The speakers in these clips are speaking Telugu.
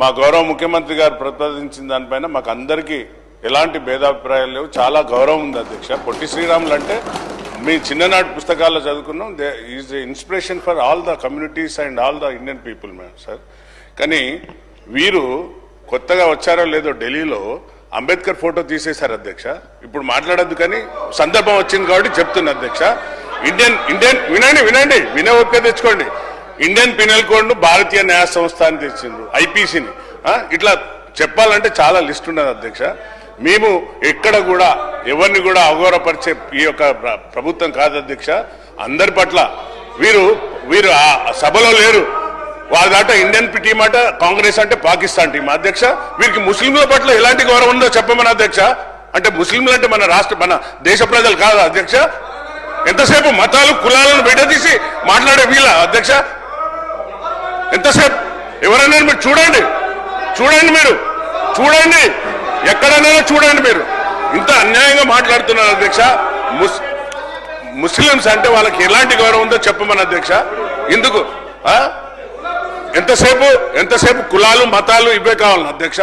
మా గౌరవ ముఖ్యమంత్రి గారు ప్రతిపాదించిన దానిపైన మాకు అందరికీ ఎలాంటి భేదాభిప్రాయాలు లేవు. చాలా గౌరవం ఉంది అధ్యక్ష. పొట్టి శ్రీరాములు అంటే మీ చిన్ననాటి పుస్తకాల్లో చదువుకున్నాం. They is inspiration for all the communities and all the Indian people ma'am sir. కానీ వీరు కొత్తగా వచ్చారో లేదో ఢిల్లీలో అంబేద్కర్ ఫోటో తీసేశారు అధ్యక్ష. ఇప్పుడు మాట్లాడద్దు కానీ సందర్భం వచ్చింది కాబట్టి చెప్తున్నా అధ్యక్ష. ఇండియన్ ఇండియన్ వినండి వినండి. వినే ఒక్క తెచ్చుకోండి. ఇండియన్ పినల్ కోడ్ భారతీయ న్యాయ సంస్థ అని తెచ్చిండ్రు ఐపీసీని. ఇట్లా చెప్పాలంటే చాలా లిస్ట్ ఉన్నది అధ్యక్ష. మేము ఎక్కడ కూడా ఎవరిని కూడా అగౌరవపరిచే ఈ యొక్క ప్రభుత్వం కాదు అధ్యక్ష. అందరి పట్ల వీరు వీరు ఆ సభలో లేరు. వాళ్ళ దాట ఇండియన్ టీం అట కాంగ్రెస్ అంటే పాకిస్తాన్ టీం. అధ్యక్ష వీరికి ముస్లింల పట్ల ఎలాంటి గౌరవం ఉందో చెప్పమని అధ్యక్ష. అంటే ముస్లింలు అంటే మన రాష్ట్ర మన దేశ ప్రజలు కాదు అధ్యక్ష? ఎంతసేపు మతాలు కులాలను విడదీసి మాట్లాడే వీళ్ళ అధ్యక్ష? ఎంతసేపు? ఎవరైనా మీరు చూడండి. చూడండి మీరు. చూడండి. ఎక్కడైనా చూడండి మీరు. ఇంత అన్యాయంగా మాట్లాడుతున్నారు అధ్యక్ష. ముస్ ముస్లిమ్స్ అంటే వాళ్ళకి ఎలాంటి గౌరవం ఉందో చెప్పమని అధ్యక్ష. ఎందుకు? ఎంతసేపు? ఎంతసేపు కులాలు మతాలు ఇవే కావాలి అధ్యక్ష.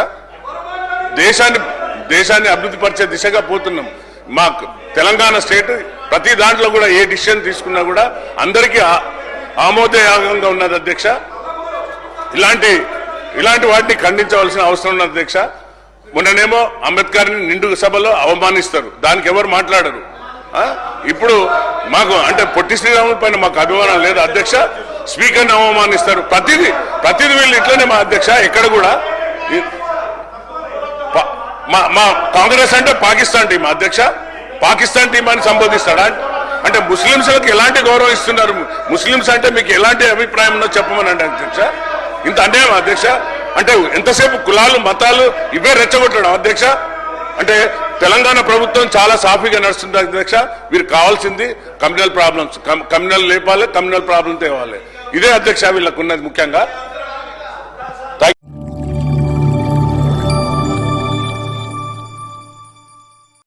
దేశాన్ని దేశాన్ని అభివృద్ధి పరిచే దిశగా పోతున్నాం. మా తెలంగాణ స్టేట్ ప్రతి దాంట్లో కూడా ఏ డిసిషన్ తీసుకున్నా కూడా అందరికీ ఆమోదయోగంగా ఉన్నది అధ్యక్ష. ఇలాంటి ఇలాంటి వాటిని ఖండించవలసిన అవసరం ఉన్నది అధ్యక్ష మొన్ననేమో అంబేద్కర్ని నిండు సభలో అవమానిస్తారు. దానికి ఎవరు మాట్లాడరు? ఆ? ఇప్పుడు మాకు అంటే పొట్టి శ్రీరాముల పైన మాకు అభిమానం లేదు అధ్యక్ష? స్పీకర్ని అవమానిస్తారు. ప్రతిదీ ప్రతిదీ వీళ్ళు ఇట్లనే మా అధ్యక్ష ఎక్కడ కూడా. మా మా కాంగ్రెస్ అంటే పాకిస్తాన్ టీం అధ్యక్ష. పాకిస్తాన్ టీం అని సంబోధిస్తాడా? అంటే ముస్లింస్లకు ఎలాంటి గౌరవం ఇస్తున్నారు? ముస్లింస్ అంటే మీకు ఎలాంటి అభిప్రాయం ఉందో చెప్పమని అధ్యక్ష. ఇంత అన్యాయం అధ్యక్ష? అంటే ఎంతసేపు కులాలు మతాలు ఇవే రెచ్చగొట్టడం అధ్యక్ష? అంటే తెలంగాణ ప్రభుత్వం చాలా సాఫీగా నడుస్తుంది అధ్యక్ష. వీరు కావాల్సింది కమ్యూనల్ ప్రాబ్లమ్స్ కమ్యూనల్ లేపాలి కమ్యూనల్ ప్రాబ్లం తేవాలి. ఇదే అధ్యక్ష వీళ్ళకున్నది ముఖ్యంగా.